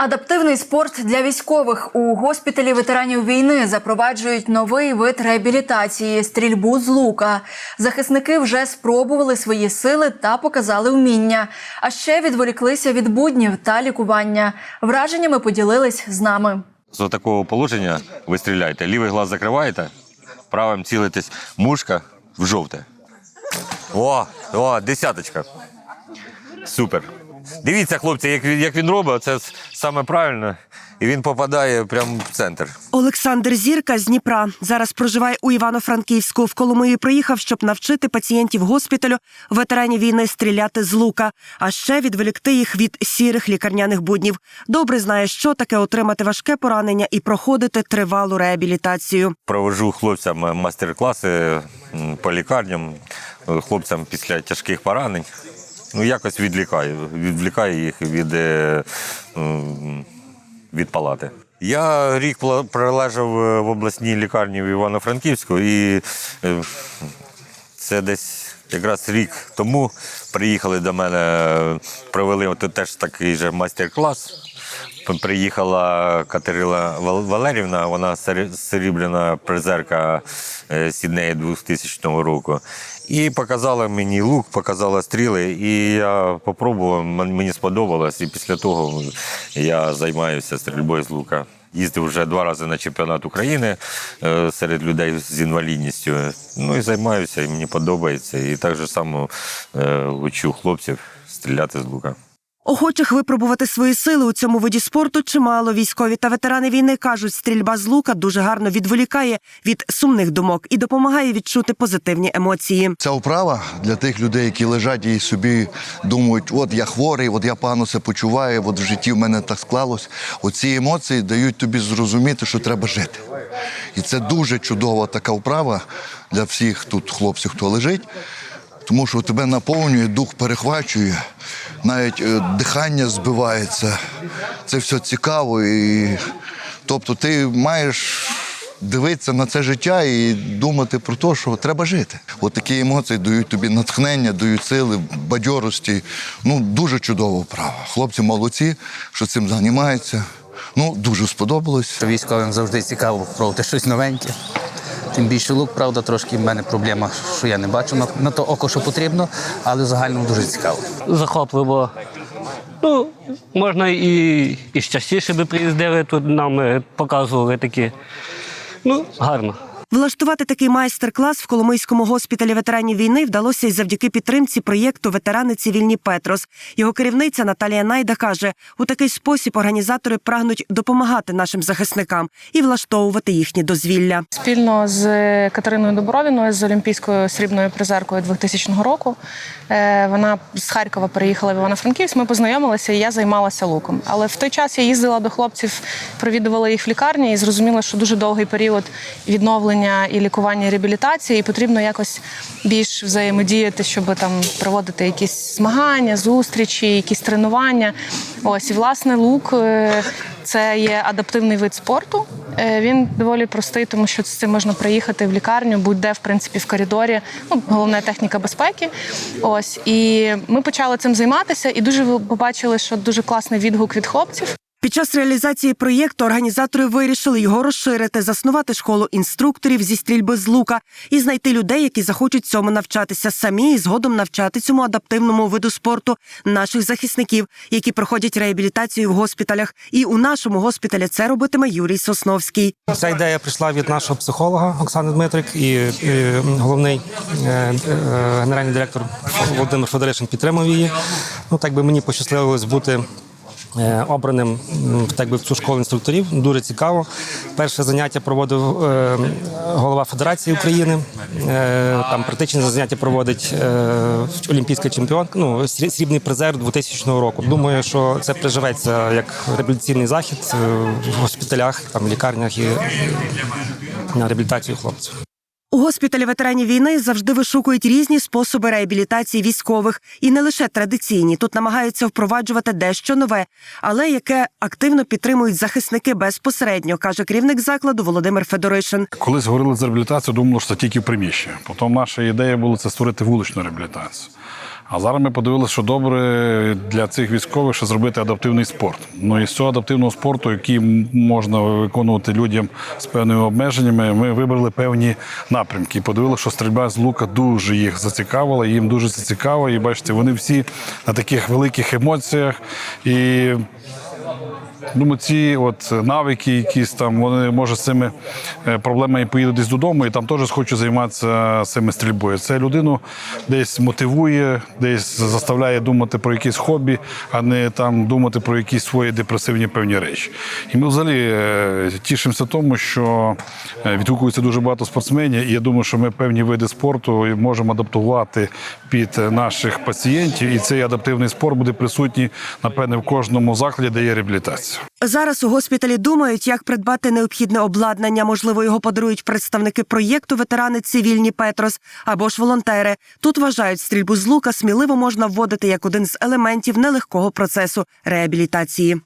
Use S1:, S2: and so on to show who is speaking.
S1: Адаптивний спорт для військових у госпіталі ветеранів війни запроваджують новий вид реабілітації стрільбу з лука. Захисники вже спробували свої сили та показали вміння. А ще відволіклися від буднів та лікування. Враженнями поділились з нами.
S2: З такого положення ви стріляєте. Лівий глаз закриваєте, правим цілитесь мушка в жовте. О, о, десяточка. Супер. Дивіться, хлопці, як він, як він робить, це саме правильно. І він попадає прямо в центр.
S3: Олександр Зірка з Дніпра зараз проживає у Івано-Франківську. В Коломиї приїхав, щоб навчити пацієнтів госпіталю ветеранів війни стріляти з лука, а ще відволікти їх від сірих лікарняних буднів. Добре знає, що таке отримати важке поранення і проходити тривалу реабілітацію.
S2: Провожу хлопцям мастер-класи по лікарням, е, хлопцям після тяжких поранень. Ну, якось відлікає, відвлікаю їх від, е, від палати. Я рік пролежав е, в обласній лікарні в Івано-Франківську, і е, це десь якраз рік тому приїхали до мене, е, провели от теж такий же майстер-клас. Приїхала Катерина Валерівна, вона серебряна призерка е, Сіднеї 2000 року. І показала мені лук, показала стріли, і я попробував, мені сподобалось. І після того я займаюся стрільбою з лука. Їздив вже два рази на чемпіонат України е, серед людей з інвалідністю. Ну і займаюся, і мені подобається. І так само е, учу хлопців стріляти з лука.
S3: Охочих випробувати свої сили у цьому виді спорту чимало. Військові та ветерани війни кажуть, стрільба з лука дуже гарно відволікає від сумних думок і допомагає відчути позитивні емоції.
S4: Ця вправа для тих людей, які лежать і собі думають, от я хворий, от я погано себе почуваю, от в житті в мене так склалось. Оці емоції дають тобі зрозуміти, що треба жити. І це дуже чудова така вправа для всіх тут хлопців, хто лежить, тому що тебе наповнює, дух перехвачує, навіть е, дихання збивається. Це все цікаво. І... Тобто ти маєш дивитися на це життя і думати про те, що треба жити. От такі емоції дають тобі натхнення, дають сили, бадьорості. Ну, дуже чудова вправа. Хлопці молодці, що цим займаються. Ну, дуже сподобалось.
S5: Військовим завжди цікаво пробувати щось новеньке. Тим більше лук, правда, трошки в мене проблема, що я не бачу на, на то око, що потрібно, але загально дуже цікаво.
S6: захопливо. Ну, можна і, і частіше би приїздили тут, нам е, показували такі. Ну, гарно.
S3: Влаштувати такий майстер-клас в Коломийському госпіталі ветеранів війни вдалося й завдяки підтримці проєкту Ветерани цивільні Петрос. Його керівниця Наталія Найда каже: у такий спосіб організатори прагнуть допомагати нашим захисникам і влаштовувати їхні дозвілля.
S7: Спільно з Катериною Добровіною з Олімпійською срібною призеркою 2000 року. Е, Вона з Харкова переїхала в Івано-Франківськ. Ми познайомилися, і я займалася луком. Але в той час я їздила до хлопців, провідувала їх в лікарні і зрозуміла, що дуже довгий період відновлення і лікування і реабілітації, і потрібно якось більш взаємодіяти, щоб там проводити якісь змагання, зустрічі, якісь тренування. Ось і власне лук е, це є адаптивний вид спорту. Е, Він доволі простий, тому що з цим можна приїхати в лікарню, будь-де в принципі в коридорі. Ну головне техніка безпеки. Ось і ми почали цим займатися, і дуже побачили, що дуже класний відгук від хлопців.
S3: Під час реалізації проєкту організатори вирішили його розширити, заснувати школу інструкторів зі стрільби з лука і знайти людей, які захочуть цьому навчатися самі і згодом навчати цьому адаптивному виду спорту наших захисників, які проходять реабілітацію в госпіталях. І у нашому госпіталі це робитиме Юрій Сосновський.
S8: Ця ідея прийшла від нашого психолога Оксани Дмитрик і, і головний е, е, генеральний директор Володимир Федоришин підтримав її. Ну так би мені пощасливилось бути. Е, Обраним так би в цю школу інструкторів дуже цікаво. Перше заняття проводив е, голова Федерації України. Е, там практичне заняття проводить олімпійська чемпіонка, ну срібний призер 2000 року. Думаю, що це приживеться як реабілітаційний захід в госпіталях, там лікарнях і на реабілітацію хлопців.
S3: Госпіталі ветеранів війни завжди вишукують різні способи реабілітації військових, і не лише традиційні. Тут намагаються впроваджувати дещо нове, але яке активно підтримують захисники безпосередньо, каже керівник закладу Володимир Федоришин.
S9: Коли говорили за реабілітацію, думали, що це тільки приміщення. Потім наша ідея була це створити вуличну реабілітацію. А зараз ми подивилися, що добре для цих військових, що зробити адаптивний спорт. Ну і з цього адаптивного спорту, який можна виконувати людям з певними обмеженнями, ми вибрали певні напрямки. І подивилися, що стрільба з лука дуже їх зацікавила, їм дуже це цікаво. І бачите, вони всі на таких великих емоціях. І Думаю, ці от навики, якісь там, вони може з цими е, проблемами поїдуть десь додому, і там теж схочуть займатися цими стрільбою. Це людину десь мотивує, десь заставляє думати про якісь хобі, а не там думати про якісь свої депресивні певні речі. І ми взагалі е, тішимося тому, що е, відгукується дуже багато спортсменів, і я думаю, що ми певні види спорту можемо адаптувати під е, наших пацієнтів, і цей адаптивний спорт буде присутній, напевне, в кожному закладі, де є реабілітація.
S3: Зараз у госпіталі думають, як придбати необхідне обладнання. Можливо, його подарують представники проєкту ветерани цивільні Петрос або ж волонтери. Тут вважають стрільбу з лука сміливо можна вводити як один з елементів нелегкого процесу реабілітації.